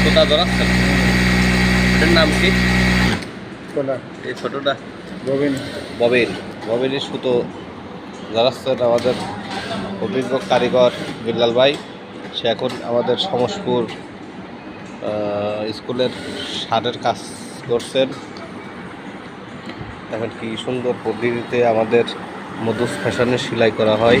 ছোটা দর আসছেন নাম কি এই ছোটটা ববিন ববিন ববিনের সুতো দর আসছেন আমাদের অভিজ্ঞ কারিগর বিল্লাল ভাই। সে এখন আমাদের সমসপুর স্কুলের সারের কাজ করছেন। এখন কি সুন্দর পদ্ধতিতে আমাদের মধুস ফ্যাশনে সেলাই করা হয়।